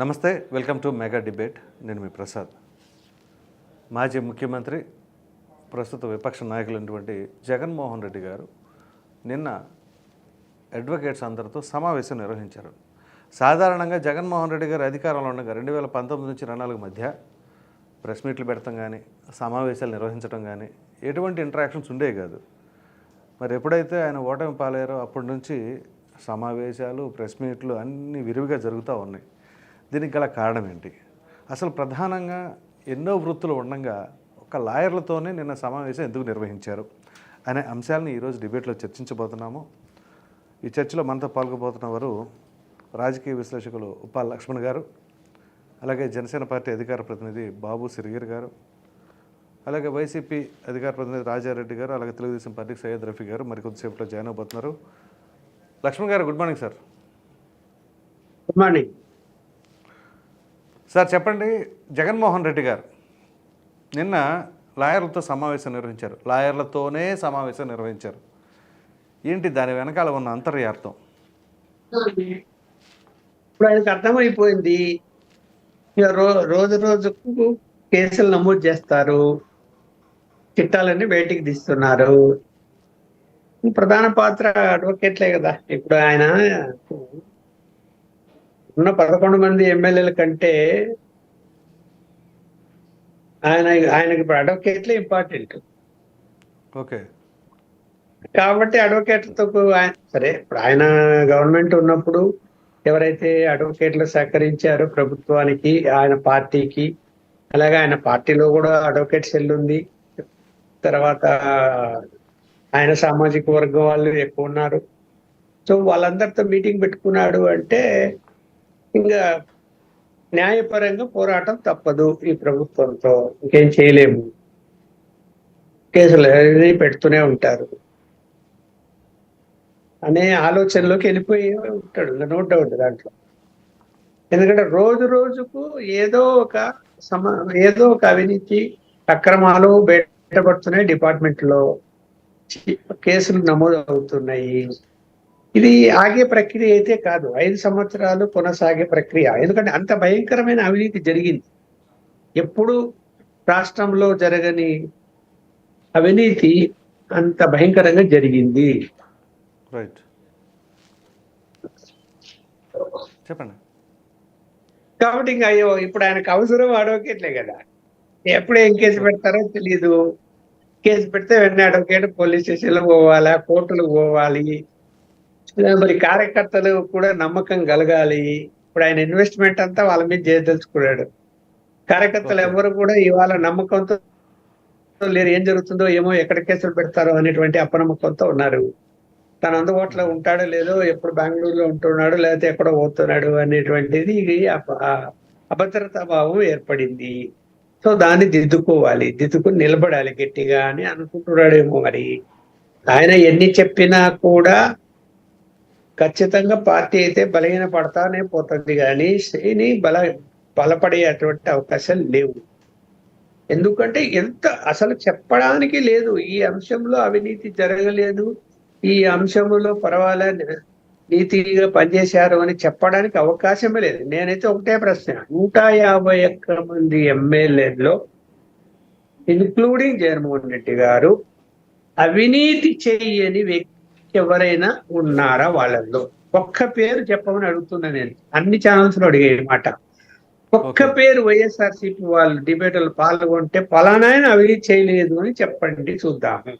నమస్తే welcome to mega debate. నేను మీ ప్రసాద్. మాజీ ముఖ్యమంత్రి ప్రస్తుత విపక్ష నాయకులైనటువంటి జగన్మోహన్ రెడ్డి గారు నిన్న అడ్వకేట్స్ అందరితో సమావేశం నిర్వహించారు. సాధారణంగా జగన్మోహన్ రెడ్డి గారు అధికారంలో ఉండగా రెండు వేల పంతొమ్మిది నుంచి రెండు నాలుగు మధ్య ప్రెస్ మీట్లు పెడతాం కానీ సమావేశాలు నిర్వహించడం కానీ ఎటువంటి ఇంటరాక్షన్స్ ఉండేవి కాదు. మరి ఎప్పుడైతే ఆయన ఓటమి పాలయ్యారో అప్పటి నుంచి సమావేశాలు ప్రెస్ మీట్లు అన్నీ విరివిగా జరుగుతూ ఉన్నాయి. దీనికి గల కారణం ఏంటి? అసలు ప్రధానంగా ఎన్నో వృత్తులు ఉండగా ఒక లాయర్లతోనే నిన్న సమావేశం ఎందుకు నిర్వహించారు అనే అంశాలను ఈరోజు డిబేట్లో చర్చించబోతున్నాము. ఈ చర్చలో మనతో పాల్గొబోతున్న వారు రాజకీయ విశ్లేషకులు ఉప్పాల లక్ష్మణ్ గారు అలాగే జనసేన పార్టీ అధికార ప్రతినిధి బాబు సిరిగిరి గారు అలాగే వైసీపీ అధికార ప్రతినిధి రాజారెడ్డి గారు అలాగే తెలుగుదేశం పార్టీ సయ్యద్ రఫీ గారు మరి కొద్దిసేపులో join అవబోతున్నారు. Lakshman garu good morning sir. Good morning. Sir చెప్పండి. జగన్మోహన్ రెడ్డి గారు నిన్న లాయర్లతో సమావేశం నిర్వహించారు. లాయర్లతోనే సమావేశం నిర్వహించారు. ఏంటి దాని వెనకాల ఉన్న అంతర్యార్థం? ఇప్పుడు ఆయనకు అర్థమైపోయింది. ఇక రోజు రోజుకు కేసులు నమోదు చేస్తారు. చిట్టాలన్నీ బయటికి తీస్తున్నారు. ప్రధాన పాత్ర అడ్వకేట్లే కదా. ఇప్పుడు ఆయన ఉన్న పదకొండు మంది ఎమ్మెల్యేల కంటే ఆయన ఆయనకి ఇప్పుడు అడ్వకేట్లే ఇంపార్టెంట్ ఓకే. కాబట్టి అడ్వకేట్లతో ఆయన సరే ఇప్పుడు ఆయన గవర్నమెంట్ ఉన్నప్పుడు ఎవరైతే అడ్వకేట్లు సహకరించారో ప్రభుత్వానికి ఆయన పార్టీకి అలాగే ఆయన పార్టీలో కూడా అడ్వకేట్ సెల్ ఉంది. తర్వాత ఆయన సామాజిక వర్గం వాళ్ళు ఎక్కువ ఉన్నారు. సో వాళ్ళందరితో మీటింగ్ పెట్టుకున్నాడు అంటే ఇంకా న్యాయపరంగా పోరాటం తప్పదు ఈ ప్రభుత్వంతో. ఇంకేం చేయలేము. కేసులు అనేది పెడుతూనే ఉంటారు. అనే ఆలోచనలోకి వెళ్ళిపోయి ఉంటాడు. నో డౌట్ దాంట్లో. ఎందుకంటే రోజు రోజుకు ఏదో ఒక సమ ఏదో ఒక అవినీతి అక్రమాలు బయటపడుతున్నాయి డిపార్ట్మెంట్లో కేసులు నమోదు అవుతున్నాయి ఇది ఆగే ప్రక్రియ అయితే కాదు. ఐదు సంవత్సరాలు కొనసాగే ప్రక్రియ. ఎందుకంటే అంత భయంకరమైన అవినీతి జరిగింది. ఎప్పుడు రాష్ట్రంలో జరగని అవినీతి అంత భయంకరంగా జరిగింది. రైట్ చెప్పండి. కాబట్టి ఇంకా అయ్యో ఇప్పుడు ఆయనకు అవసరం అడ్వకేట్లే కదా. ఎప్పుడు ఏం కేసు పెడతారో తెలియదు కేసు పెడితే వెంటనే అడ్వకేట్ పోలీస్ స్టేషన్లో పోవాలా కోర్టులకు పోవాలి. మరి కార్యకర్తలు కూడా నమ్మకం కలగాలి. ఇప్పుడు ఆయన ఇన్వెస్ట్మెంట్ అంతా వాళ్ళ మీద చేయదలుచుకున్నాడు. కార్యకర్తలు. ఎవరు కూడా ఇవాళ నమ్మకంతో లేరు. ఏం జరుగుతుందో ఏమో ఎక్కడ కేసులు పెడతారో అనేటువంటి అపనమ్మకంతో ఉన్నారు. తను అందుబాటులో ఉంటాడో లేదో ఎప్పుడు బెంగళూరులో ఉంటున్నాడు లేకపోతే ఎక్కడో పోతున్నాడు అనేటువంటిది అభద్రతా భావం ఏర్పడింది. సో దాన్ని దిద్దుకోవాలి. దిద్దుకుని నిలబడాలి గట్టిగా అని అనుకుంటున్నాడేమో మరి. ఆయన ఎన్ని చెప్పినా కూడా ఖచ్చితంగా పార్టీ అయితే బలహీన పడతానే పోతుంది కానీ శ్రేణి బల బలపడే అటువంటి అవకాశాలు లేవు. ఎందుకంటే ఎంత అసలు చెప్పడానికి లేదు. ఈ అంశంలో అవినీతి జరగలేదు. ఈ అంశంలో పర్వాలే నీతిగా పనిచేశారు అని చెప్పడానికి అవకాశమే లేదు. నేనైతే ఒకటే ప్రశ్న. నూట యాభై ఒక్క మంది ఎమ్మెల్యేలో ఇన్క్లూడింగ్ జగన్మోహన్ రెడ్డి గారు అవినీతి చేయని వ్యక్తి ఎవరైనా ఉన్నారా వాళ్ళల్లో? ఒక్క పేరు చెప్పమని అడుగుతున్నా నేను. అన్ని ఛానల్స్లో అడిగే మాట. ఒక్క. పేరు వైఎస్ఆర్సీపీ వాళ్ళు డిబేట్లు పాల్గొంటే పలానా ఆయన అవినీతి చేయలేదు అని చెప్పండి చూద్దాము.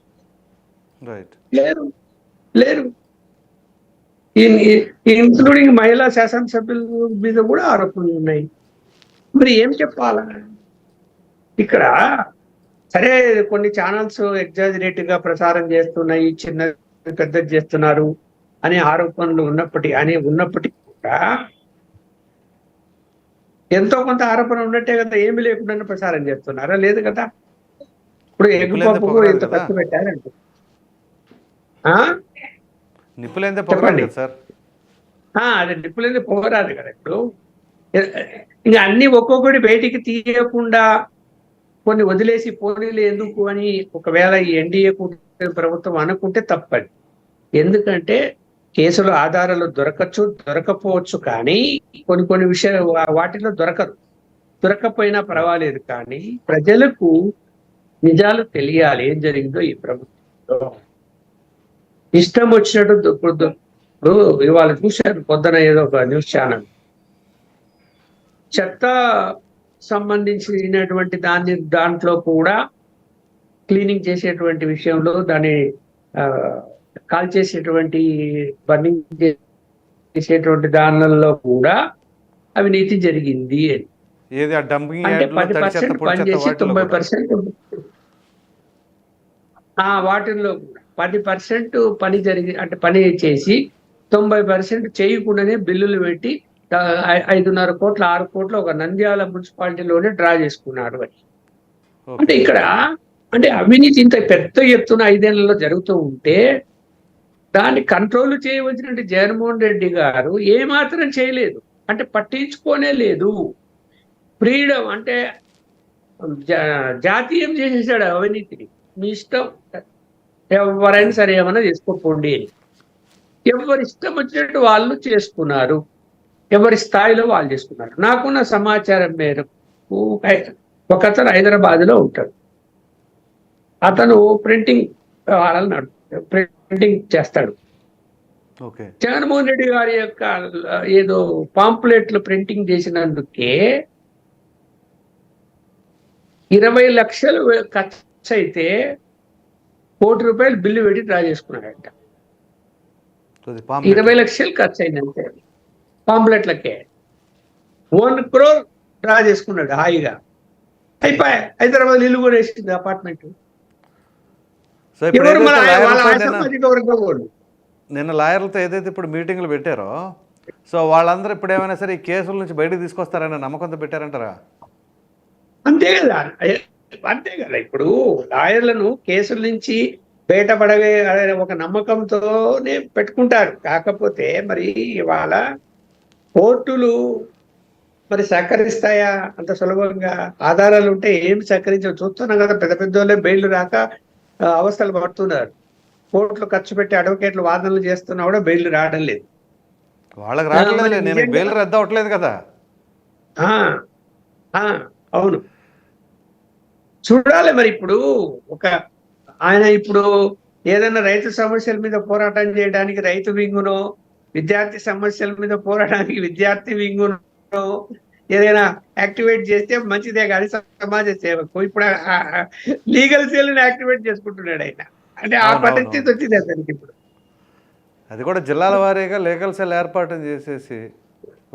లేరు. లేరు. ఇంక్లూడింగ్ మహిళా శాసనసభ్యుల మీద కూడా ఆరోపణలు ఉన్నాయి. మరి ఏం చెప్పాలా? ఇక్కడ సరే కొన్ని ఛానల్స్ ఎగ్జాజరేట్గా ప్రసారం చేస్తున్నాయి చిన్న పెద్ద చేస్తున్నారు అనే ఆరోపణలు ఉన్నప్పటి అని ఉన్నప్పటికీ కూడా ఎంతో కొంత ఆరోపణ ఉన్నట్టే కదా ఏమి లేకుండా ప్రసారం చేస్తున్నారా? లేదు కదా. ఇప్పుడు ఎగ్గు ఎంత. ఖర్చు పెట్టారంటే చెప్పండి. అది నిప్పులేదు పోరాదు కదా ఇప్పుడు. ఇంకా అన్ని ఒక్కొక్కటి బయటికి తీయకుండా కొన్ని వదిలేసి పోనీలు ఎందుకు అని ఒకవేళ ఈ ఎన్డీఏ కూటమి ప్రభుత్వం అనుకుంటే తప్పది. ఎందుకంటే కేసులు ఆధారాలు దొరకచ్చు దొరకపోవచ్చు కానీ కొన్ని కొన్ని విషయాలు వాటిలో దొరకదు. దొరకపోయినా పర్వాలేదు కానీ ప్రజలకు నిజాలు తెలియాలి ఏం జరిగిందో ఈ ప్రభుత్వంలో. ఇష్టం వచ్చినట్టు ఇప్పుడు ఇవాళ చూశారు పొద్దున ఏదో ఒక న్యూస్ ఛానల్. చెత్త సంబంధించినటువంటి దాన్ని దాంట్లో కూడా క్లీనింగ్ చేసేటువంటి విషయంలో దాన్ని కాల్ చేసేటువంటి బర్నింగ్ చేసేటువంటి దానిలో కూడా అవినీతి జరిగింది అని. అంటే పది పర్సెంట్ పనిచేసి తొంభై. పర్సెంట్ ఆ వాటిల్లో పది పర్సెంట్ పని జరిగి అంటే పని చేసి తొంభై పర్సెంట్ చేయకుండానే బిల్లులు పెట్టి ఐదున్నర కోట్ల ఆరు కోట్ల ఒక నంద్యాల మున్సిపాలిటీలోనే డ్రా చేసుకున్నారు అని. అంటే ఇక్కడ అంటే అవినీతి ఇంత పెద్ద ఎత్తున ఐదేళ్ళలో జరుగుతూ ఉంటే దాన్ని కంట్రోల్ చేయవలసినటువంటి జగన్మోహన్ రెడ్డి గారు ఏమాత్రం చేయలేదు. అంటే పట్టించుకోనే లేదు. ఫ్రీడమ్ అంటే జాతీయం చేసేసాడు అవినీతిని. మీ ఇష్టం ఎవరైనా సరే ఏమన్నా చేసుకోపోండి అని. ఎవరి ఇష్టం వచ్చినట్టు వాళ్ళు చేసుకున్నారు. ఎవరి స్థాయిలో వాళ్ళు చేసుకున్నారు. నాకున్న సమాచారం మేరకు ఒక అతను హైదరాబాద్లో ఉంటాడు. అతను ప్రింటింగ్ నడు ప్రింటింగ్ చేస్తాడు. జగన్మోహన్ రెడ్డి గారి యొక్క ఏదో పాంప్లెట్లు ప్రింటింగ్ చేసినందుకే ఇరవై లక్షలు ఖర్చు అయితే కోటి రూపాయలు బిల్లు పెట్టి డ్రా చేసుకున్నాడంట. ఇరవై లక్షలు ఖర్చు అయిందంటే పాంప్లెట్లకే వన్ క్రోర్ డ్రా చేసుకున్నాడు హాయిగా. అయిపోయా హైదరాబాద్ ఇల్లు కూడా వేసింది అపార్ట్మెంట్. నిన్న- లాయర్లతో ఏదైతే ఇప్పుడు మీటింగ్లు పెట్టారో సో వాళ్ళందరూ ఇప్పుడు ఏమైనా సరే ఈ కేసుల నుంచి బయటకు తీసుకొస్తారనే నమ్మకంతో పెట్టారంటారా? అంతే కదా. అంతే కదా. ఇప్పుడు లాయర్లను కేసుల నుంచి బయటపడవే ఒక నమ్మకంతోనే పెట్టుకుంటారు. కాకపోతే మరి ఇవాళ కోర్టులు మరి సహకరిస్తాయా? అంత సులభంగా ఆధారాలు ఉంటే ఏమి సహకరించవు? చూస్తున్నాం కదా పెద్ద పెద్ద వాళ్ళే బెయిల్ రాక అవస్థలు పడుతున్నారు. కోర్టులు ఖర్చు పెట్టి అడ్వకేట్లు వాదనలు చేస్తున్నా కూడా బెయిల్ రావడం లేదు. వాళ్ళకి రావట్లేదు నేను బెయిల్ రద్దు అవ్వట్లేదు కదా. అవును. చూడాలి మరి ఇప్పుడు ఒక ఆయన ఇప్పుడు ఏదైనా రైతు సమస్యల మీద పోరాటం చేయడానికి రైతు వింగునో విద్యార్థి సమస్యల మీద పోరాటానికి విద్యార్థి వింగునో ఏదైనా యాక్టివేట్ చేస్తే మంచిదే కానీ సమాజ సేవకు. ఇప్పుడు లీగల్ సెల్ యాక్టివేట్ చేసుకుంటున్నాడు ఆయన. అంటే ఆ పరిస్థితి. వచ్చింది అతనికి ఇప్పుడు. అది కూడా జిల్లాల వారీగా లీగల్ సెల్ ఏర్పాటు చేసేసి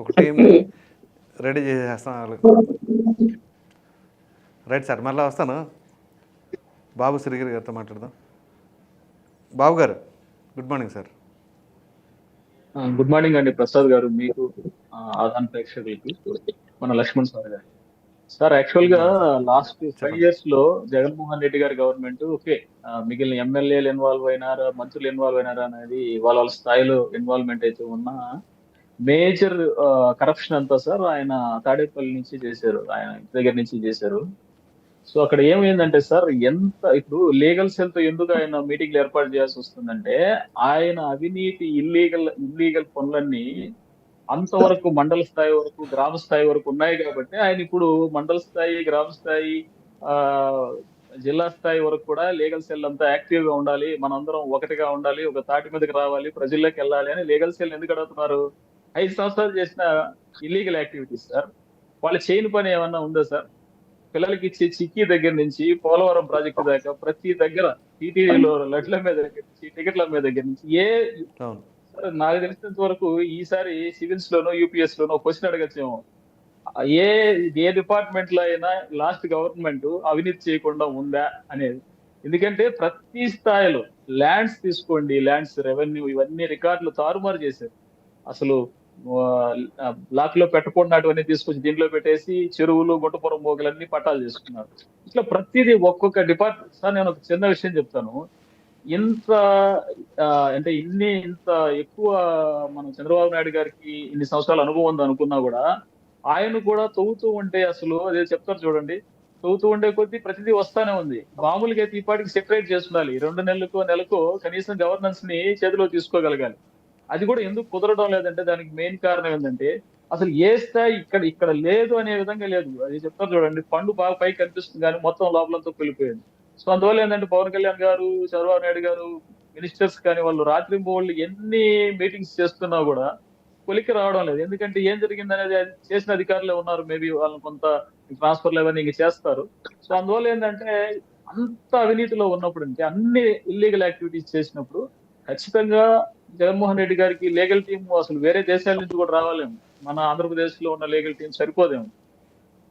ఒక టీం రెడీ చేసేస్తాం వాళ్ళకి రైట్ సార్ మళ్ళీ వస్తాను. బాబు శ్రీగిరి గారితో మాట్లాడదాం. Babu garu good morning sir. Good morning అండి ప్రసాద్ గారు మీకు ఆదాన్ ప్రేక్షకులకి మన లక్ష్మణ్ సార్ గారు. సార్ యాక్చువల్గా లాస్ట్ ఫైవ్ ఇయర్స్లో జగన్మోహన్ రెడ్డి గారి గవర్నమెంట్ ఓకే మిగిలిన ఎమ్మెల్యేలు ఇన్వాల్వ్ అయినారా మంత్రులు ఇన్వాల్వ్ అయినారా అనేది వాళ్ళ వాళ్ళ స్థాయిలో ఇన్వాల్వ్మెంట్ అయితే ఉన్నా మేజర్ కరప్షన్ అంతా సార్ ఆయన తాడేపల్లి నుంచి చేశారు ఆయన ఇంటి దగ్గర నుంచి చేశారు. సో అక్కడ ఏమైందంటే సార్ ఎంత ఇప్పుడు లీగల్ సెల్తో ఎందుకు ఆయన మీటింగ్లు ఏర్పాటు చేయాల్సి వస్తుందంటే ఆయన అవినీతి ఇల్లీగల్ ఇల్లీగల్ పనులన్నీ అంతవరకు మండల స్థాయి వరకు గ్రామ స్థాయి వరకు ఉన్నాయి కాబట్టి ఆయన ఇప్పుడు మండల స్థాయి గ్రామ స్థాయి ఆ జిల్లా స్థాయి వరకు కూడా లీగల్ సెల్ అంతా యాక్టివ్గా ఉండాలి. మనందరం ఒకటిగా ఉండాలి ఒక తాటి మీదకి రావాలి ప్రజల్లోకి వెళ్ళాలి అని లీగల్ సెల్ ఎందుకు అడుగుతున్నారు? ఐదు సంవత్సరాలు చేసిన ఇల్లీగల్ యాక్టివిటీస్ సార్. వాళ్ళు చేయని పని ఏమన్నా ఉందా సార్? పిల్లలకి ఇచ్చే చిక్కీ దగ్గర నుంచి పోలవరం ప్రాజెక్టు దాకా ప్రతి దగ్గర టీటీడీలో లడ్ల మీద దగ్గర నుంచి టికెట్ల మీద దగ్గర నుంచి ఏ నాకు తెలిసినంత వరకు ఈసారి సివిల్స్ లోనో యూపీఎస్ లోనో క్వశ్చన్ అడగచ్చేమో. ఏ ఏ డిపార్ట్మెంట్లో అయినా లాస్ట్ గవర్నమెంట్ అవినీతి చేయకుండా ఉందా అనేది. ఎందుకంటే ప్రతి స్థాయిలో ల్యాండ్స్ తీసుకోండి ల్యాండ్స్ రెవెన్యూ ఇవన్నీ రికార్డులు తారుమారు చేశారు. అసలు బ్లాక్లో పెట్టకుండా తీసుకొచ్చి దీంట్లో పెట్టేసి చెరువులు గుట్టపురం మోగులన్నీ పట్టాలు చేసుకున్నారు. ఇట్లా ప్రతిదీ ఒక్కొక్క డిపార్ట్మెంట్ సార్ నేను ఒక చిన్న విషయం చెప్తాను. ఇంత ఆ, అంటే ఇన్ని ఇంత ఎక్కువ మన చంద్రబాబు నాయుడు గారికి ఇన్ని సంవత్సరాల అనుభవం ఉంది అనుకున్నా కూడా ఆయన కూడా తవ్వుతూ ఉంటే అసలు అదే చెప్తారు చూడండి. తవ్వుతూ ఉండే కొద్దీ ప్రతిదీ వస్తానే ఉంది. మామూలుగా అయితే ఈ పాటికి సెపరేట్ చేస్తుండాలి రెండు నెలలకు నెలకు కనీసం గవర్నెన్స్ని చేతిలో తీసుకోగలగాలి. అది కూడా ఎందుకు కుదరడం లేదంటే దానికి మెయిన్ కారణం ఏంటంటే అసలు ఏ స్థాయి ఇక్కడ ఇక్కడ లేదు అనే విధంగా లేదు. అది చెప్తారు చూడండి పండు బాగా పైకి కనిపిస్తుంది కానీ మొత్తం లోపలంతా వెళ్ళిపోయింది సో అందువల్ల ఏంటంటే పవన్ కళ్యాణ్ గారు చంద్రబాబు నాయుడు గారు మినిస్టర్స్ కానీ వాళ్ళు రాత్రి వాళ్ళు ఎన్ని మీటింగ్స్ చేస్తున్నా కూడా కొలికి రావడం లేదు. ఎందుకంటే ఏం జరిగింది అనేది అది చేసిన అధికారులే ఉన్నారు. మేబీ వాళ్ళని కొంత ట్రాన్స్ఫర్లు అవన్నీ ఇంక చేస్తారు. సో అందువల్ల ఏంటంటే అంత అవినీతిలో ఉన్నప్పుడు అంటే అన్ని ఇల్లీగల్ యాక్టివిటీస్ చేసినప్పుడు ఖచ్చితంగా జగన్మోహన్ రెడ్డి గారికి లీగల్ టీం అసలు వేరే దేశాల నుంచి కూడా రావాలేమో మన ఆంధ్రప్రదేశ్లో ఉన్న లీగల్ టీం సరిపోదేమో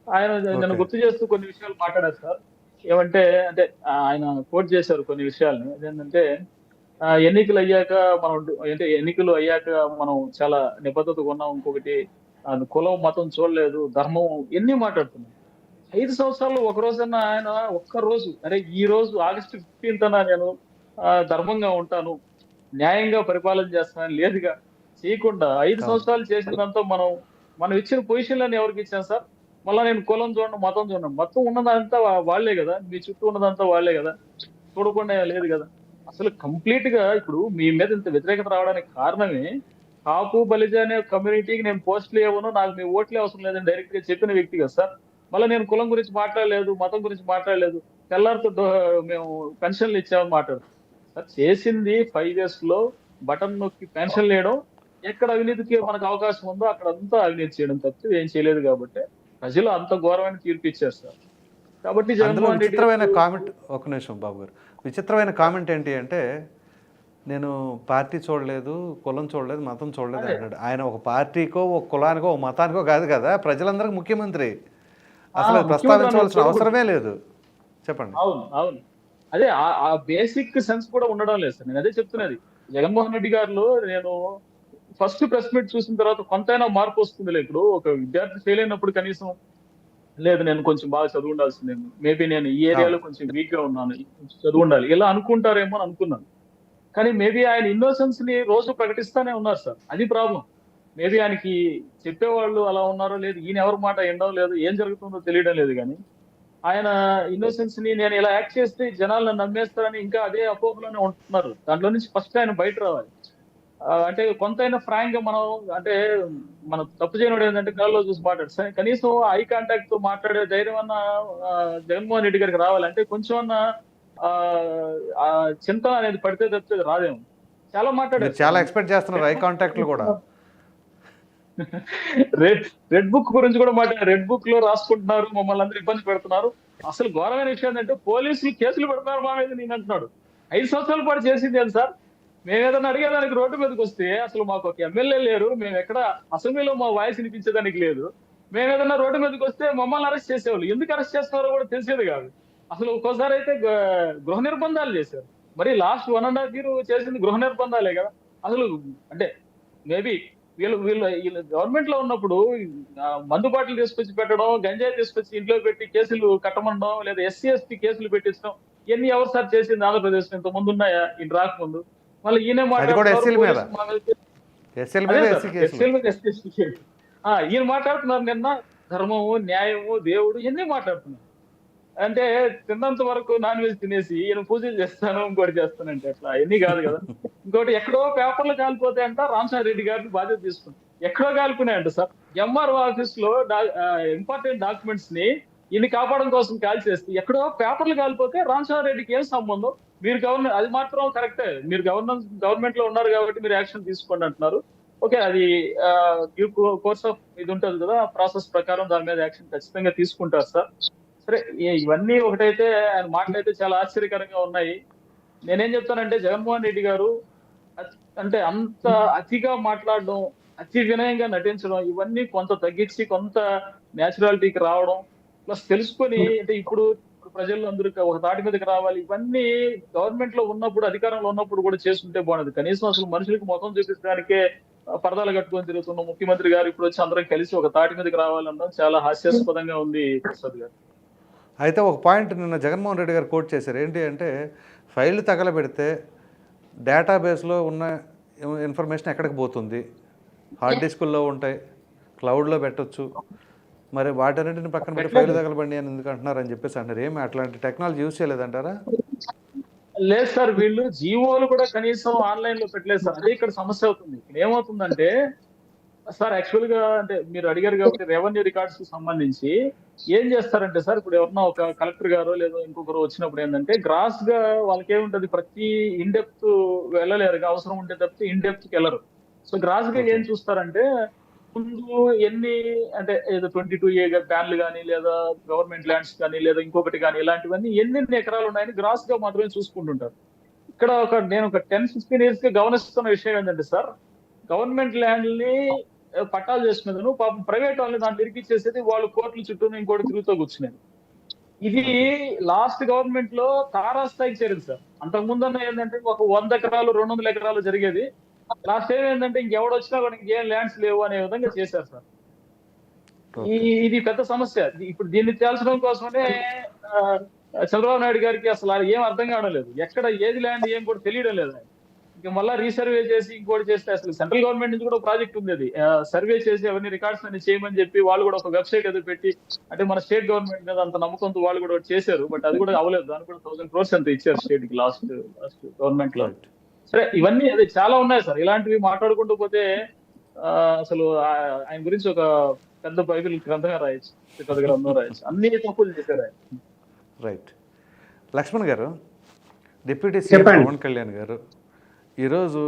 ఆయన నన్ను. గుర్తు చేస్తూ కొన్ని విషయాలు మాట్లాడారు సార్. ఏమంటే అంటే ఆయన కోట్ చేశారు కొన్ని విషయాల్ని. అదేంటంటే ఎన్నికలు అయ్యాక మనం అంటే ఎన్నికలు అయ్యాక మనం చాలా నిబద్ధతగా ఉన్నాం ఇంకొకటి కులం మతం చూడలేదు ధర్మం ఎన్ని మాట్లాడుతున్నాం. ఐదు సంవత్సరాలు ఒక రోజన్నా ఆయన ఒక్క రోజు అరే ఈ రోజు ఆగస్టు ఫిఫ్టీన్త్ నేను ధర్మంగా ఉంటాను. న్యాయంగా పరిపాలన చేస్తానని లేదుగా. చేయకుండా ఐదు. సంవత్సరాలు చేసినంత మనం మనం ఇచ్చిన పొజిషన్లను ఎవరికి ఇచ్చాం సార్? మళ్ళీ నేను కులం చూడండి మతం చూడండి మొత్తం ఉన్నదంతా వా- వాళ్ళే కదా. మీ చుట్టూ ఉన్నదంతా వాళ్ళే కదా. చూడకుండా లేదు కదా. అసలు కంప్లీట్గా ఇప్పుడు మీ మీద ఇంత వ్యతిరేకత రావడానికి కారణమే కాపు బలిజ అనే కమ్యూనిటీకి నేను పోస్టులు ఇవ్వను నాకు మీ ఓట్లే అవసరం లేదని డైరెక్ట్గా చెప్పిన వ్యక్తి కదా సార్. మళ్ళీ నేను కులం గురించి మాట్లాడలేదు మతం గురించి మాట్లాడలేదు. తెల్లారితో మేము పెన్షన్లు ఇచ్చామని మాట్లాడు. చేసింది ఫైవ్ ఇయర్స్లో బటన్ నొక్కి పెన్షన్ వేయడం. ఎక్కడ అవినీతికి మనకు అవకాశం ఉందో అక్కడ అంతా అవినీతి చేయడం తప్పితే ఏం చేయలేదు కాబట్టి ప్రజలు అంత ఘోరమైన తీర్పు ఇచ్చారు సార్ కాబట్టి జగన్మోహన్ విచిత్రమైన కామెంట్ ఒక నిమిషం బాబు గారు. విచిత్రమైన కామెంట్ ఏంటి అంటే నేను పార్టీ చూడలేదు కులం చూడలేదు మతం చూడలేదు. అన్నాడు. ఆయన ఒక పార్టీకో ఒక కులానికో ఒక మతానికో కాదు కదా ప్రజలందరికీ ముఖ్యమంత్రి. అసలు ప్రస్తావించవలసిన అవసరమే లేదు. చెప్పండి. అవును అవును. అదే ఆ- బేసిక్ సెన్స్ కూడా ఉండడం లేదు సార్. నేను అదే చెప్తున్నది. జగన్మోహన్ రెడ్డి గారిలో నేను ఫస్ట్ ప్రెస్ మీట్ చూసిన తర్వాత కొంతైనా మార్పు వస్తుంది ఇప్పుడు ఒక విద్యార్థి ఫెయిల్ అయినప్పుడు కనీసం లేదు నేను కొంచెం బాగా చదువు ఉండాల్సిందేమో మేబీ నేను ఈ ఏరియాలో కొంచెం వీక్గా ఉన్నాను. చదువు ఉండాలి. ఇలా అనుకుంటారేమో అని అనుకున్నాను. కానీ మేబీ ఆయన ఇన్నోసెన్స్ని రోజు ప్రకటిస్తానే ఉన్నారు సార్. అది ప్రాబ్లం. మేబీ ఆయనకి చెప్పేవాళ్ళు అలా ఉన్నారో లేదు ఈయన ఎవరి మాట ఎండో లేదు ఏం జరుగుతుందో తెలియడం లేదు కానీ ఆయన ఇన్నోసెన్స్ని నేను ఇలా యాక్ట్ చేస్తే జనాలను నమ్మేస్తారని ఇంకా అదే అపోహలోనే ఉంటున్నారు. దాంట్లో నుంచి ఫస్ట్ ఆయన బయట రావాలి. అంటే కొంతైనా ఫ్రాంక్గా మనం అంటే మనం తప్పు చేయడం ఏంటంటే గాల్లో చూసి మాట్లాడు. కనీసం ఐ కాంటాక్ట్తో మాట్లాడే ధైర్యం అన్న జగన్మోహన్ రెడ్డి గారికి రావాలి. అంటే కొంచెం అన్న ఆ, చింత అనేది పడితే తప్పితే రాదేమో. చాలా మాట్లాడారు. చాలా ఎక్స్పెక్ట్ చేస్తున్నారు ఐ కాంటాక్ట్లు కూడా. రెడ్ రెడ్ బుక్ గురించి కూడా మాట రెడ్ బుక్లో రాసుకుంటున్నారు మమ్మల్ని అందరూ ఇబ్బంది పెడుతున్నారు. అసలు ఘోరమైన విషయం ఏంటంటే పోలీసులు కేసులు పెడుతున్నారు మా మీద నేను అంటున్నాడు. ఐదు సంవత్సరాల పాటు చేసింది ఏంటి సార్? మేము ఏదైనా అడిగేదానికి రోడ్డు మీదకి వస్తే అసలు మాకు ఒక ఎమ్మెల్యే లేరు మేము ఎక్కడ అసెంబ్లీలో మా వాయిస్ వినిపించేదానికి లేదు. మేము ఏదైనా రోడ్డు మీదకి వస్తే మమ్మల్ని అరెస్ట్ చేసేవాళ్ళు. ఎందుకు అరెస్ట్ చేస్తున్నారో కూడా తెలిసేది కాదు. అసలు ఒక్కోసారి అయితే గ- గృహ నిర్బంధాలు చేశారు. మరి last one and half year చేసింది గృహ నిర్బంధాలే కదా. అసలు అంటే మేబీ వీళ్ళు వీళ్ళు వీళ్ళు గవర్నమెంట్లో ఉన్నప్పుడు మందు బాటిల్ తీసుకొచ్చి పెట్టడం గంజాయి తీసుకొచ్చి ఇంట్లో పెట్టి కేసులు కట్టమనడం లేదా ఎస్సీ ఎస్టీ కేసులు పెట్టించడం ఇవన్నీ ఎవరు సార్ చేసింది ఆంధ్రప్రదేశ్ ఇంత ముందు ఉన్నాయా? ఈయన రాకముందు. మళ్ళీ ఈయన మాట్లాడుతున్నారు, ఈయన మాట్లాడుతున్నారు నిన్న ధర్మము న్యాయము దేవుడు ఇవన్నీ మాట్లాడుతున్నారు. అంటే తిన్నంత వరకు నాన్ వెజ్ తినేసి ఈయన పూజలు చేస్తాను ఇంకోటి చేస్తానంటే అట్లా. ఎన్ని కాదు కదా. ఇంకోటి ఎక్కడో పేపర్లు కాలిపోతే అంట రామసాయి రెడ్డి గారిని బాధ్యత తీసుకుంది. ఎక్కడో కాలిపోయినాయంట సార్. ఎంఆర్ఓ ఆఫీస్లో ఇంపార్టెంట్ డాక్యుమెంట్స్ని ఈయన కాపాడడం కోసం కాల్ చేస్తే ఎక్కడో పేపర్లు కాలిపోతే రామసాయి రెడ్డికి ఏం సంబంధం? మీరు గవర్నమెంట్ అది మాత్రం కరెక్టే మీరు గవర్నమెంట్ గవర్నమెంట్లో ఉన్నారు కాబట్టి మీరు యాక్షన్ తీసుకోండి అంటున్నారు. ఓకే అది కోర్స్ ఆఫ్ ఇది ఉంటుంది కదా ప్రాసెస్ ప్రకారం దాని మీద యాక్షన్ ఖచ్చితంగా తీసుకుంటారు సార్. సరే ఇవన్నీ ఒకటైతే ఆయన మాటలు అయితే చాలా ఆశ్చర్యకరంగా ఉన్నాయి. నేనేం చెప్తానంటే జగన్మోహన్ రెడ్డి గారు అంటే అంత అతిగా మాట్లాడడం అతి వినయంగా నటించడం ఇవన్నీ కొంత తగ్గించి కొంత నేచురాలిటీకి రావడం ప్లస్ తెలుసుకొని అంటే ఇప్పుడు ప్రజలందరూ ఒక తాటి మీదకి రావాలి ఇవన్నీ గవర్నమెంట్లో ఉన్నప్పుడు అధికారంలో ఉన్నప్పుడు కూడా చేస్తుంటే బాగుండదు. కనీసం అసలు మనుషులకు మొత్తం చూపించడానికే పరదాలు కట్టుకొని తిరుగుతున్న. ముఖ్యమంత్రి గారు ఇప్పుడు వచ్చి అందరం కలిసి ఒక తాటి మీదకి రావాలన్నా చాలా హాస్యాస్పదంగా ఉంది ప్రసాద్ గారు. అయితే ఒక పాయింట్ నిన్న జగన్మోహన్ రెడ్డి గారు కోట్ చేశారు. ఏంటి అంటే ఫైల్ తగలబెడితే డేటాబేస్లో ఉన్న ఇన్ఫర్మేషన్ ఎక్కడికి పోతుంది? హార్డ్ డిస్కుల్లో ఉంటాయి. క్లౌడ్లో పెట్టొచ్చు. మరి వాటన్నిటిని పక్కన పెట్టి ఫైల్ తగలబండి అని ఎందుకు అంటున్నారు అని చెప్పేసి అంటారు ఏమి అట్లాంటి టెక్నాలజీ యూజ్ చేయలేదంటారా? లేదు సార్ వీళ్ళు జీవోలు కూడా కనీసం ఆన్లైన్లో పెట్టలేదు సార్. అదే ఇక్కడ సమస్య అవుతుంది. ఇక్కడ ఏమవుతుందంటే సార్ యాక్చువల్గా అంటే మీరు అడిగారు కాబట్టి రెవెన్యూ రికార్డ్స్కి సంబంధించి ఏం చేస్తారంటే సార్ ఇప్పుడు ఎవరన్నా ఒక కలెక్టర్ గారో లేదో ఇంకొకరు వచ్చినప్పుడు ఏంటంటే గ్రాస్గా వాళ్ళకి ఏముంటది ప్రతి ఇన్ డెప్త్ వెళ్ళలేరు అవసరం ఉంటే తప్పితే ఇన్ డెప్త్కి వెళ్ళరు. సో గ్రాస్గా ఏం చూస్తారంటే ముందు ఎన్ని అంటే ఏదో ట్వంటీ టూ ఏ ప్యాన్లు కానీ లేదా గవర్నమెంట్ ల్యాండ్స్ కానీ లేదా ఇంకొకటి కానీ ఇలాంటివన్నీ ఎన్ని ఎకరాలు ఉన్నాయని గ్రాస్గా మాత్రమే చూసుకుంటుంటారు. ఇక్కడ ఒక నేను ఒక టెన్ ఫిఫ్టీన్ ఇయర్స్గా గమనిస్తున్న విషయం ఏంటంటే సార్ గవర్నమెంట్ ల్యాండ్ని పట్టాలు చేసుకునేది పాపం ప్రైవేట్ వాళ్ళని దాంట్లో ఇరికిచ్చేసేది వాళ్ళు కోర్టుల చుట్టూ ఇంకోటి తిరుగుతూ కూర్చునేది ఇది లాస్ట్ గవర్నమెంట్లో తారాస్థాయికి చేరింది సార్. అంతకు ముందన్న ఏంటంటే ఒక వంద ఎకరాలు రెండు వందల ఎకరాలు జరిగేది. లాస్ట్ టైం ఏంటంటే ఇంకెవడు వచ్చినా కూడా ఇంకేం ల్యాండ్స్ లేవు అనే విధంగా చేశారు సార్. ఈ ఇది పెద్ద సమస్య. ఇప్పుడు దీన్ని తేల్చడం కోసమే ఆ, చంద్రబాబు నాయుడు గారికి అసలు ఏం అర్థం కావడం లేదు. ఎక్కడ ఏది ల్యాండ్ ఏం కూడా తెలియడం లేదు. ఇంకా మళ్ళా రీసర్వే చేసి ఇంకోటి చేస్తే అసలు సెంట్రల్ గవర్నమెంట్ నుంచి కూడా ప్రాజెక్ట్ ఉంది అది సర్వే చేసి అవన్నీ రికార్డ్స్ అన్ని చేయమని చెప్పి వాళ్ళు కూడా ఒక వెబ్సైట్ ఏదో పెట్టి అంటే మన స్టేట్ గవర్నమెంట్ మీద అంత నమ్మకంతో వాళ్ళు కూడా చేశారు బట్ అది కూడా అవ్వలేదు. దానికి కూడా థౌసండ్ క్రోర్స్ ఎంత ఇచ్చారు స్టేట్కి లాస్ట్ లాస్ట్ గవర్నమెంట్లో. సరే ఇవన్నీ అదే చాలా ఉన్నాయి సార్. ఇలాంటివి మాట్లాడుకుంటూ పోతే అసలు ఆయన గురించి ఒక పెద్ద బైబిల్ గ్రంథంగా రాయొచ్చు. పెద్ద గ్రంథం రాయొచ్చు. అన్ని తప్పులు చేశారు ఆయన. రైట్ లక్ష్మణ్ గారు డిప్యూటీ సీఎం. పవన్ కళ్యాణ్ గారు ఈరోజు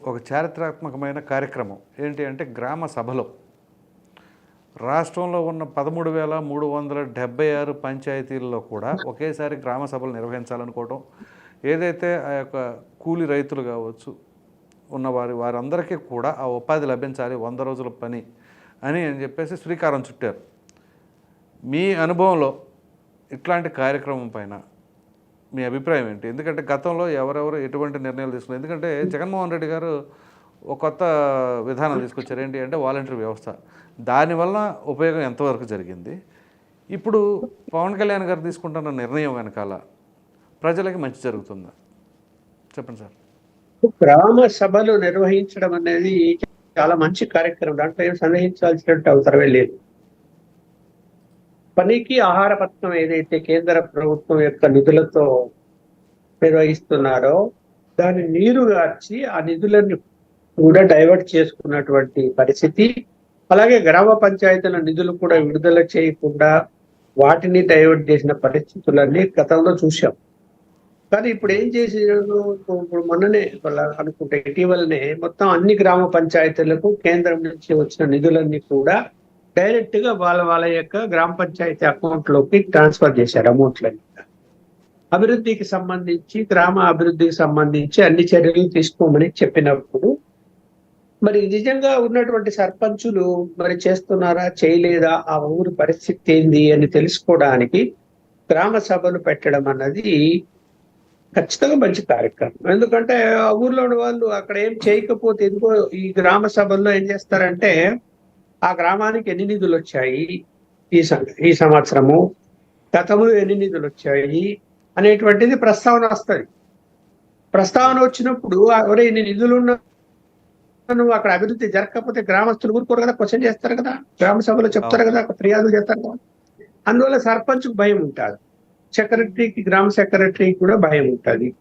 ఒక చారిత్రాత్మకమైన కార్యక్రమం. ఏంటి అంటే గ్రామ సభలో రాష్ట్రంలో ఉన్న పదమూడు వేల మూడు వందల డెబ్బై ఆరు పంచాయతీల్లో కూడా ఒకేసారి గ్రామ సభలు నిర్వహించాలనుకోవటం. ఏదైతే ఆ యొక్క కూలి రైతులు కావచ్చు ఉన్నవారి వారందరికీ కూడా ఆ ఉపాధి లభించాలి వంద రోజుల పని అని అని చెప్పేసి శ్రీకారం చుట్టారు. మీ అనుభవంలో ఇట్లాంటి కార్యక్రమం పైన మీ అభిప్రాయం ఏంటి? ఎందుకంటే గతంలో ఎవరెవరు ఎటువంటి నిర్ణయాలు తీసుకున్నారు? ఎందుకంటే జగన్మోహన్ రెడ్డి గారు ఒక కొత్త విధానం తీసుకొచ్చారు. ఏంటి అంటే వాలంటరీ వ్యవస్థ. దానివల్ల ఉపయోగం ఎంతవరకు జరిగింది? ఇప్పుడు పవన్ కళ్యాణ్ గారు తీసుకుంటున్న నిర్ణయం వెనకాల ప్రజలకి మంచి జరుగుతుందా? చెప్పండి సార్. గ్రామ సభలు నిర్వహించడం అనేది చాలా మంచి కార్యక్రమం. దాంట్లో ఏం సందేహించాల్సినట్టు అవసరమే లేదు. పనికి ఆహార పథకం ఏదైతే కేంద్ర ప్రభుత్వం యొక్క నిధులతో నిర్వహిస్తున్నారో దాని నీరు గార్చి ఆ నిధులను కూడా డైవర్ట్ చేసుకున్నటువంటి పరిస్థితి. అలాగే గ్రామ పంచాయతీల నిధులు కూడా విడుదల చేయకుండా వాటిని డైవర్ట్ చేసిన పరిస్థితులన్నీ గతంలో చూశాం. కానీ ఇప్పుడు ఏం చేసారు ఇప్పుడు మొన్ననే అనుకుంటే ఇటీవలనే మొత్తం అన్ని గ్రామ పంచాయతీలకు కేంద్రం నుంచి వచ్చిన నిధులన్నీ కూడా డైరెక్ట్గా వాళ్ళ వాళ్ళ యొక్క గ్రామ పంచాయతీ అకౌంట్లోకి ట్రాన్స్ఫర్ చేశారు అమౌంట్లని అభివృద్ధికి సంబంధించి గ్రామ అభివృద్ధికి సంబంధించి అన్ని చర్యలు తీసుకోమని చెప్పినప్పుడు మరి నిజంగా ఉన్నటువంటి సర్పంచులు మరి చేస్తున్నారా చేయలేదా ఆ ఊరి పరిస్థితి ఏంది అని తెలుసుకోవడానికి గ్రామ సభలు పెట్టడం అన్నది ఖచ్చితంగా మంచి కార్యక్రమం. ఎందుకంటే ఆ ఊర్లో ఉన్న వాళ్ళు అక్కడ ఏం చేయకపోతే ఎందుకో ఈ గ్రామ సభల్లో ఏం చేస్తారంటే ఆ గ్రామానికి ఎన్ని నిధులు వచ్చాయి ఈ ఈ సంవత్సరము. గతంలో ఎన్ని నిధులు వచ్చాయి అనేటువంటిది ప్రస్తావన వస్తుంది. ప్రస్తావన వచ్చినప్పుడు ఎవరు ఇన్ని నిధులు ఉన్న నువ్వు అక్కడ అభివృద్ధి జరగకపోతే గ్రామస్తులు ఊరుకోరు కదా క్వశ్చన్ చేస్తారు కదా. గ్రామ సభలో చెప్తారు కదా ఫిర్యాదులు చేస్తారు కదా. అందువల్ల సర్పంచ్కు భయం ఉంటుంది. సెక్రటరీకి గ్రామ సెక్రటరీకి కూడా భయం ఉంటుంది.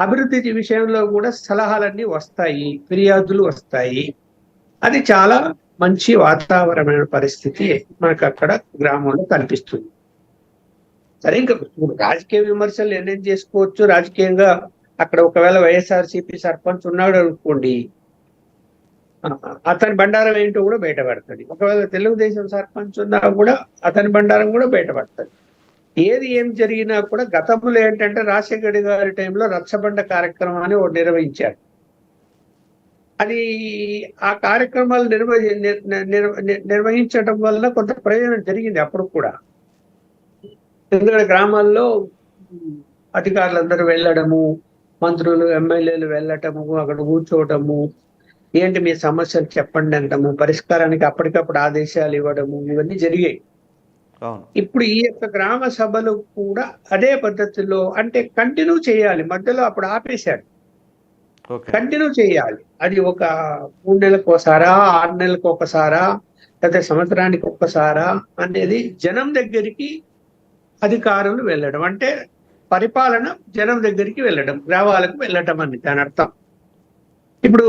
అభివృద్ధి విషయంలో కూడా సలహాలన్నీ వస్తాయి ఫిర్యాదులు వస్తాయి. అది చాలా మంచి వాతావరణమైన పరిస్థితి మనకు అక్కడ గ్రామంలో కనిపిస్తుంది. సరే ఇంకా రాజకీయ విమర్శలు ఎన్నేం చేసుకోవచ్చు? రాజకీయంగా అక్కడ ఒకవేళ వైఎస్ఆర్సీపీ సర్పంచ్ ఉన్నాడు అనుకోండి అతని బండారం ఏంటో కూడా బయటపడుతుంది ఒకవేళ తెలుగుదేశం సర్పంచ్ ఉన్నా కూడా అతని బండారం కూడా బయటపడుతుంది ఏది ఏం జరిగినా కూడా గతంలో ఏంటంటే రాజశేఖర్ గారి టైంలో రచ్చబండ కార్యక్రమాన్ని ఒకటి నిర్వహించారు. అది ఆ కార్యక్రమాలు నిర్వహి నిర్- నిర్- నిర్- నిర్వహించడం వల్ల కొంత ప్రయోజనం జరిగింది అప్పుడు కూడా. ఎందుకంటే గ్రామాల్లో అధికారులందరూ వెళ్ళడము మంత్రులు ఎమ్మెల్యేలు వెళ్ళటము అక్కడ కూర్చోవటము ఏంటి మీ సమస్యలు చెప్పండి అంటము పరిష్కారానికి అప్పటికప్పుడు ఆదేశాలు ఇవ్వడము ఇవన్నీ జరిగాయి. ఇప్పుడు ఈ యొక్క గ్రామ సభలు కూడా అదే పద్ధతిలో అంటే కంటిన్యూ చేయాలి. మధ్యలో అప్పుడు ఆపేశాడు కంటిన్యూ చేయాలి. అది ఒక మూడు నెలలకు ఒకసారా ఆరు నెలలకు ఒకసారా లేదా సంవత్సరానికి ఒక్కసారా అనేది జనం దగ్గరికి అధికారులు వెళ్ళడం. అంటే పరిపాలన జనం దగ్గరికి వెళ్ళడం గ్రామాలకు వెళ్ళడం అని దాని అర్థం. ఇప్పుడు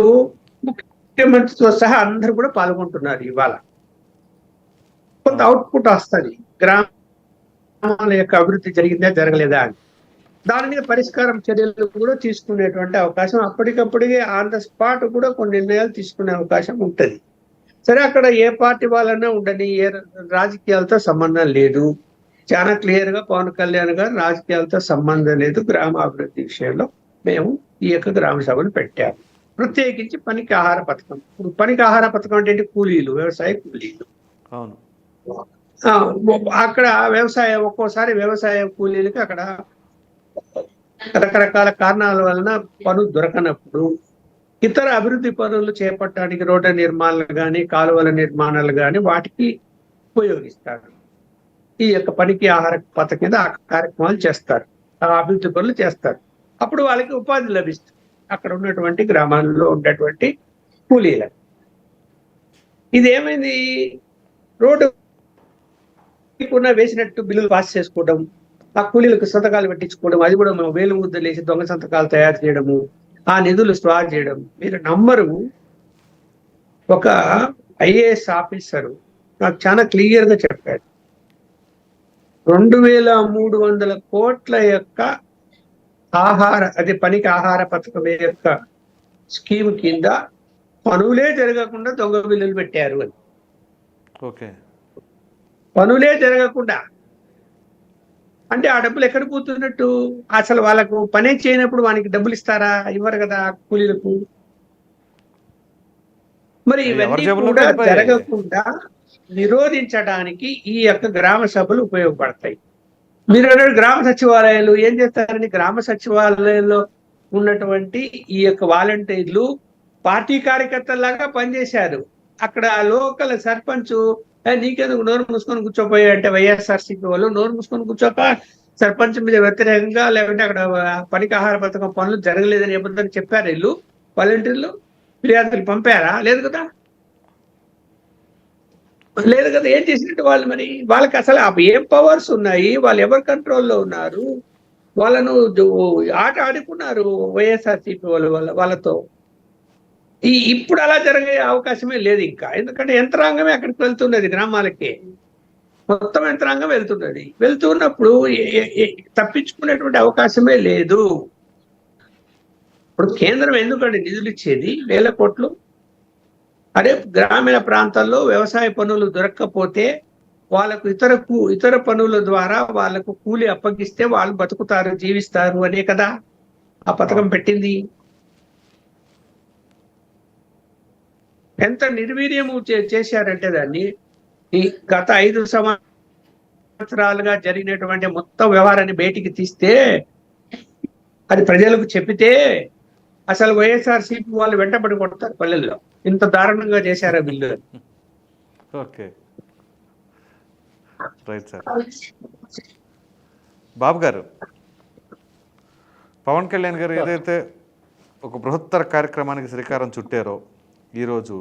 ముఖ్యమంత్రితో సహా అందరూ కూడా పాల్గొంటున్నారు ఇవాళ. కొంత అవుట్పుట్ వస్తుంది. గ్రామాల యొక్క అభివృద్ధి జరిగిందా జరగలేదా అని. దాని మీద పరిష్కారం చర్యలు కూడా తీసుకునేటువంటి అవకాశం అప్పటికప్పటికే ఆన్ ద స్పాట్ కూడా కొన్ని నిర్ణయాలు తీసుకునే అవకాశం ఉంటది. సరే అక్కడ ఏ పార్టీ వాళ్ళన్నా ఉండని ఏ రాజకీయాలతో సంబంధం లేదు. చాలా క్లియర్గా పవన్ కళ్యాణ్ గారు రాజకీయాలతో సంబంధం లేదు. గ్రామ అభివృద్ధి విషయంలో మేము ఈ యొక్క గ్రామ సభను పెట్టాము ప్రత్యేకించి పనికి ఆహార పథకం. ఇప్పుడు పనికి ఆహార పథకం అంటే? కూలీలు వ్యవసాయ కూలీలు. అవును. అక్కడ వ్యవసాయం ఒక్కోసారి వ్యవసాయ కూలీలకి అక్కడ రకరకాల కారణాల వలన పనులు దొరకనప్పుడు ఇతర అభివృద్ధి పనులు చేపట్టడానికి రోడ్ల నిర్మాణాలు కానీ కాలువల నిర్మాణాలు కానీ వాటికి ఉపయోగిస్తారు. ఈ యొక్క పనికి ఆహార పథకం కింద ఆ కార్యక్రమాలు చేస్తారు. ఆ అభివృద్ధి పనులు చేస్తారు. అప్పుడు వాళ్ళకి ఉపాధి లభిస్తుంది. అక్కడ ఉన్నటువంటి గ్రామాల్లో ఉన్నటువంటి కూలీలకు. ఇది ఏమైంది రోడ్డు వేసినట్టు బిల్లులు పాస్ చేసుకోవడం ఆ కూలీలకు సంతకాలు పెట్టించుకోవడం అది కూడా మనం వేలు ముద్దలు వేసి దొంగ సంతకాలు తయారు చేయడము ఆ నిధులు స్టార్ చేయడం. మీరు నమ్మరు. ఒక ఐఏఎస్ ఆఫీసరు నాకు చాలా క్లియర్గా చెప్పాడు. రెండు వేల మూడు వందల కోట్ల యొక్క ఆహార అదే పనికి ఆహార పథకం యొక్క స్కీమ్ కింద పనులే జరగకుండా దొంగ బిల్లులు పెట్టారు అని. ఓకే. పనులే జరగకుండా అంటే ఆ డబ్బులు ఎక్కడ పోతున్నట్టు? అసలు వాళ్ళకు పనే చేయనప్పుడు వానికి డబ్బులు ఇస్తారా? ఇవ్వరు కదా కూలీలకు. మరి ఇవన్నీ కూడా? జరగకుండా నిరోధించడానికి ఈ యొక్క గ్రామ సభలు ఉపయోగపడతాయి. మీరు అన్నారు గ్రామ సచివాలయాలు ఏం చేస్తారని గ్రామ సచివాలయంలో ఉన్నటువంటి ఈ యొక్క వాలంటీర్లు పార్టీ కార్యకర్తలాగా పనిచేశారు. అక్కడ లోకల్ సర్పంచ్ "ఏ, నీకెందుకు? నోరు మూసుకొని కూర్చోపోయా అంటే వైఎస్ఆర్సీపీ వాళ్ళు నోరు మూసుకొని కూర్చోక సర్పంచ్ మీద వ్యతిరేకంగా లేకుంటే అక్కడ పనికి ఆహార పథకం పనులు జరగలేదని చెప్పదని చెప్పారు వీళ్ళు? వాలంటీర్లు? ఫిర్యాదులు పంపారా? లేదు కదా. లేదు కదా. ఏం చేసినట్టు వాళ్ళు మరి? వాళ్ళకి అసలు ఏం పవర్స్ ఉన్నాయి? వాళ్ళు ఎవరి కంట్రోల్లో ఉన్నారు? వాళ్ళను ఆట ఆడుకున్నారు వైఎస్ఆర్సీపీ వాళ్ళు వాళ్ళ వాళ్ళతో. ఈ ఇప్పుడు అలా జరిగే అవకాశమే లేదు ఇంకా. ఎందుకంటే యంత్రాంగమే అక్కడికి వెళ్తున్నది గ్రామాలకి. మొత్తం యంత్రాంగం వెళ్తున్నది. వెళ్తున్నప్పుడు తప్పించుకునేటువంటి అవకాశమే లేదు. ఇప్పుడు కేంద్రం ఎందుకంటే నిధులు ఇచ్చేది? వేల కోట్లు. అదే గ్రామీణ ప్రాంతాల్లో వ్యవసాయ పనులు దొరక్కపోతే వాళ్ళకు ఇతర కూ- ఇతర పనుల ద్వారా వాళ్ళకు కూలి అప్పగిస్తే వాళ్ళు బతుకుతారు జీవిస్తారు అనే కదా ఆ పథకం పెట్టింది. ఎంత నిర్వీర్యము చే- చేశారంటే దాన్ని ఈ గత ఐదు సంవత్సరాలుగా జరిగినటువంటి మొత్తం వ్యవహారాన్ని బయటికి తీస్తే అది ప్రజలకు చెప్పితే అసలు వైఎస్ఆర్సీపీ వాళ్ళు వెంటబడి కొడతారు పల్లెల్లో. ఇంత దారుణంగా చేశారా bill okay. Right sir. Babu garu Pawan Kalyan గారు ఏదైతే ఒక బృహత్తర కార్యక్రమానికి శ్రీకారం చుట్టారో ఈరోజు.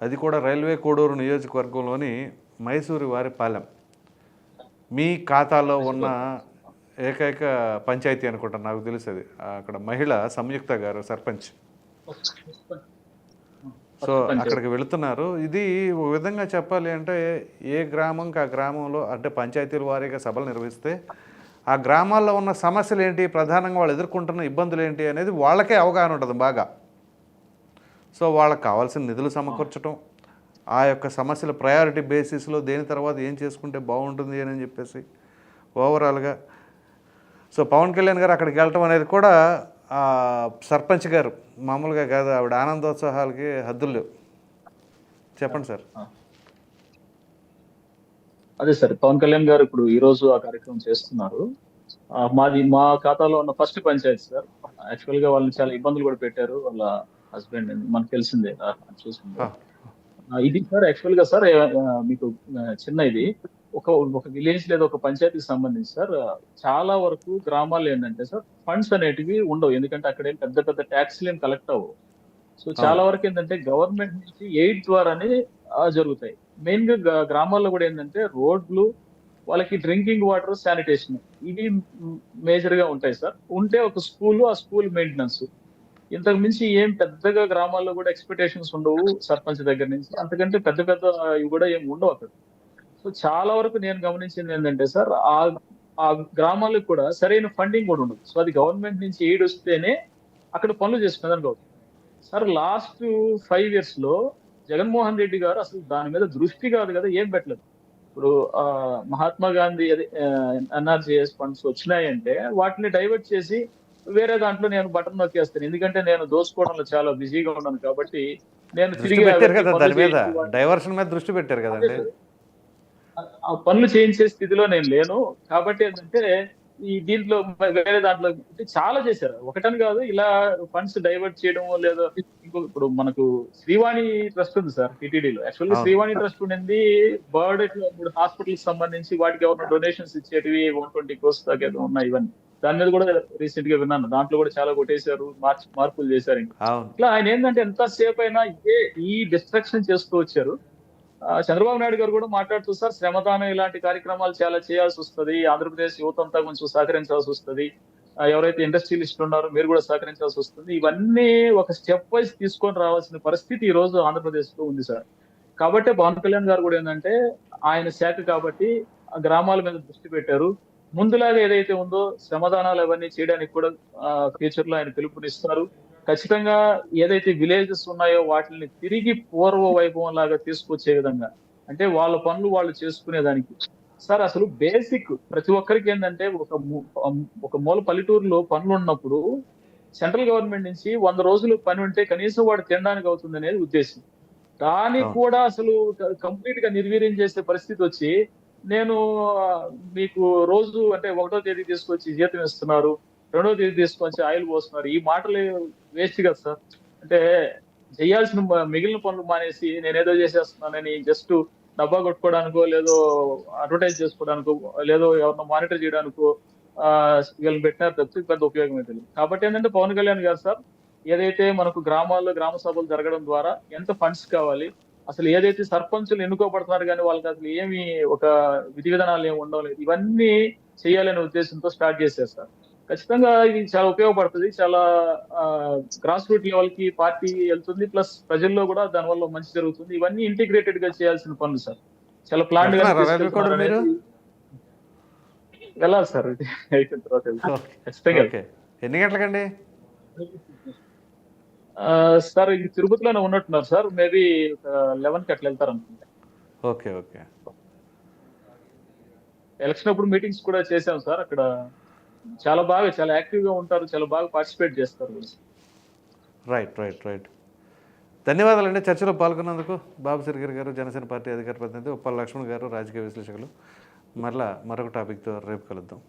అది కూడా రైల్వే కోడూరు నియోజకవర్గంలోని మైసూరు వారిపాలెం మీ ఖాతాలో ఉన్న ఏకైక పంచాయతీ అనుకుంటా నాకు తెలుసు అది. అక్కడ మహిళ సంయుక్త గారు సర్పంచ్. సో అక్కడికి వెళుతున్నారు. ఇది ఒక విధంగా చెప్పాలి అంటే ఏ గ్రామంకి ఆ గ్రామంలో అంటే పంచాయతీల వారీగా సభలు నిర్వహిస్తే ఆ గ్రామాల్లో ఉన్న సమస్యలు ఏంటి ప్రధానంగా వాళ్ళు ఎదుర్కొంటున్న ఇబ్బందులు ఏంటి అనేది వాళ్ళకే అవగాహన ఉంటుంది బాగా. సో వాళ్ళకి కావాల్సిన నిధులు సమకూర్చడం ఆ యొక్క సమస్యల ప్రయారిటీ బేసిస్లో దేని తర్వాత ఏం చేసుకుంటే బాగుంటుంది అని చెప్పేసి ఓవరాల్గా సో పవన్ కళ్యాణ్ గారు అక్కడికి వెళ్ళటం అనేది కూడా సర్పంచ్ గారు మామూలుగా కాదు ఆవిడ ఆనందోత్సవాలకి హద్దులు చెప్పండి సార్. అదే సార్ పవన్ కళ్యాణ్ గారు ఇప్పుడు ఈ రోజు ఆ కార్యక్రమం చేస్తున్నారు. మాది మా ఖాతాలో ఉన్న ఫస్ట్ పంచాయతీ సార్. యాక్చువల్గా వాళ్ళని చాలా ఇబ్బందులు కూడా పెట్టారు. వాళ్ళ హస్బెండ్ మనకు తెలిసిందే. చూసింది. ఇది సార్ యాక్చువల్గా సార్ మీకు చిన్న ఇది. ఒక ఒక విలేజ్ లేదా ఒక పంచాయతీకి సంబంధించి సార్ చాలా వరకు గ్రామాలు ఏంటంటే సార్ ఫండ్స్ అనేటివి ఉండవు. ఎందుకంటే అక్కడ ఏం పెద్ద పెద్ద ట్యాక్స్లు ఏం కలెక్ట్ అవ్వవు. సో చాలా వరకు ఏంటంటే గవర్నమెంట్ నుంచి ఎయిడ్ ద్వారానే జరుగుతాయి. మెయిన్గా గ్రా- గ్రామాల్లో కూడా ఏంటంటే రోడ్లు వాళ్ళకి డ్రింకింగ్ వాటర్ శానిటేషన్ ఇవి మేజర్గా ఉంటాయి సార్. ఉంటే ఒక స్కూల్ ఆ స్కూల్ మెయింటెనెన్స్ ఇంతకు మించి ఏం పెద్దగా గ్రామాల్లో కూడా ఎక్స్పెక్టేషన్స్ ఉండవు సర్పంచ్ దగ్గర నుంచి. అంతకంటే పెద్ద పెద్ద ఇవి కూడా ఏం ఉండవు అక్కడ. సో చాలా వరకు నేను గమనించింది ఏంటంటే సార్ ఆ ఆ గ్రామాలకు కూడా సరైన ఫండింగ్ కూడా ఉండదు. సో అది గవర్నమెంట్ నుంచి ఎయిడ్ వస్తేనే అక్కడ పనులు చేసుకునేదానికి అవుతుంది సార్ లాస్ట్ ఫైవ్ ఇయర్స్లో జగన్మోహన్ రెడ్డి గారు అసలు దాని మీద దృష్టి కాదు కదా ఏం పెట్టలేదు. ఇప్పుడు మహాత్మా గాంధీ ఎన్ఆర్జీఎస్ ఫండ్స్ వచ్చినాయంటే వాటిని డైవర్ట్ చేసి వేరే దాంట్లో నేను బటన్ నొక్కేస్తాను. ఎందుకంటే నేను దోసుకోవడంలో చాలా బిజీగా ఉన్నాను కాబట్టి నేను దృష్టి తిరిగి డైవర్షన్ మీద దృష్టి పెట్టారు కదండి. ఆ పనులు చేయించే స్థితిలో నేను లేను. కాబట్టి ఏంటంటే ఈ దీంట్లో వేరే దాంట్లో చాలా చేశారు. ఒకటని కాదు ఇలా ఫండ్స్ డైవర్ట్ చేయడం లేదా ఇంకో ఇప్పుడు మనకు శ్రీవాణి ట్రస్ట్ ఉంది సార్ టీటీడీలో. యాక్చువల్లీ. శ్రీవాణి ట్రస్ట్ ఉండింది. బర్డ్ ఇప్పుడు హాస్పిటల్ సంబంధించి వాటికి ఎవరైనా డొనేషన్స్ ఇచ్చేటివి వన్ ట్వంటీ కోర్స్ దాకా ఉన్నాయి ఇవన్నీ. దాని మీద కూడా రీసెంట్గా విన్నాను. దాంట్లో కూడా చాలా కొట్టేశారు మార్చి మార్పులు చేశారు ఇంకా. ఇట్లా ఆయన ఏంటంటే ఎంతసేపు అయినా ఇదే ఈ డిస్ట్రక్షన్ చేస్తూ వచ్చారు. చంద్రబాబు నాయుడు గారు కూడా మాట్లాడుతూ సార్ శ్రమదానం ఇలాంటి కార్యక్రమాలు చాలా చేయాల్సి వస్తుంది. ఆంధ్రప్రదేశ్ యువత అంతా కొంచెం సహకరించాల్సి వస్తుంది. ఎవరైతే ఇండస్ట్రియలిస్ట్ ఉన్నారో మీరు కూడా సహకరించాల్సి వస్తుంది. ఇవన్నీ ఒక స్టెప్ వైజ్ తీసుకొని రావాల్సిన పరిస్థితి ఈ రోజు ఆంధ్రప్రదేశ్లో ఉంది సార్. కాబట్టి పవన్ కళ్యాణ్ గారు కూడా ఏంటంటే ఆయన శాఖ కాబట్టి ఆ గ్రామాల మీద దృష్టి పెట్టారు. ముందులాగా ఏదైతే ఉందో శ్రమదానాలు అవన్నీ చేయడానికి కూడా ఫ్యూచర్లో ఆయన పిలుపునిస్తారు ఖచ్చితంగా ఏదైతే విలేజెస్ ఉన్నాయో వాటిని తిరిగి పూర్వ వైభవం లాగా తీసుకొచ్చే విధంగా అంటే వాళ్ళ పనులు వాళ్ళు చేసుకునేదానికి. సార్ అసలు బేసిక్ ప్రతి ఒక్కరికి ఏంటంటే ఒక ఒక మూల పల్లెటూరులో పనులు ఉన్నప్పుడు సెంట్రల్ గవర్నమెంట్ నుంచి వంద రోజులు పని ఉంటే కనీసం వాడు తినడానికి అవుతుంది అనేది ఉద్దేశం. దాన్ని. కూడా అసలు కంప్లీట్గా నిర్వీర్యం చేసే పరిస్థితి వచ్చి నేను మీకు రోజు అంటే ఒకటో తేదీ తీసుకొచ్చి జీతం ఇస్తున్నారు రెండో తేదీ తీసుకొచ్చి ఆయిల్ పోస్తున్నారు. ఈ మాటలు వేస్ట్ కదా సార్. అంటే చేయాల్సిన మిగిలిన పనులు మానేసి నేనేదో చేసేస్తున్నానని జస్ట్ డబ్బా కొట్టుకోవడానికో లేదో అడ్వర్టైజ్ చేసుకోవడానికో లేదో ఎవరినో మానిటర్ చేయడానికో వీళ్ళని పెట్టినారు తప్పితే పెద్ద ఉపయోగం అయితే కాబట్టి ఏంటంటే పవన్ కళ్యాణ్ గారు సార్ ఏదైతే మనకు గ్రామాల్లో గ్రామ సభలు జరగడం ద్వారా ఎంత ఫండ్స్ కావాలి అసలు ఏదైతే సర్పంచులు ఎన్నుకోబడుతున్నారు కానీ వాళ్ళకి అసలు ఏమి ఒక విధి విధానాలు ఏమి ఉండలేదు ఇవన్నీ చేయాలనే ఉద్దేశంతో స్టార్ట్ చేశారు సార్. ఖచ్చితంగా ఇది చాలా ఉపయోగపడుతుంది. చాలా గ్రాస్ రూట్ లెవెల్కి పార్టీ వెళ్తుంది. ప్లస్ ప్రజల్లో కూడా దానివల్ల మంచి జరుగుతుంది. ఇవన్నీ ఇంటిగ్రేటెడ్గా చేయాల్సిన పనులు సార్. చాలా ప్లాన్? వెళ్ళాలి సార్. అయిపోయిన తర్వాత ఖచ్చితంగా ఎన్ని గంటలకండి? సార్ ఇది తిరుపతిలోనే ఉన్నట్టున్నారు సార్. మేబీ లెవెన్కి అట్లా వెళ్తారు అనుకుంటా ఓకే ఓకే. ఎలక్షన్ అప్పుడు మీటింగ్స్ కూడా చేశాం సార్. అక్కడ చాలా బాగా చాలా యాక్టివ్గా ఉంటారు. చాలా బాగా పార్టిసిపేట్ చేస్తారు రైట్ రైట్ రైట్. ధన్యవాదాలండి చర్చలో పాల్గొన్నందుకు. బాబు సిరిగిరి గారు జనసేన పార్టీ అధికార ప్రతినిధి ఉప్పల్ లక్ష్మణ్ గారు రాజకీయ విశ్లేషకులు. మరలా మరొక టాపిక్తో రేపు కలుద్దాం.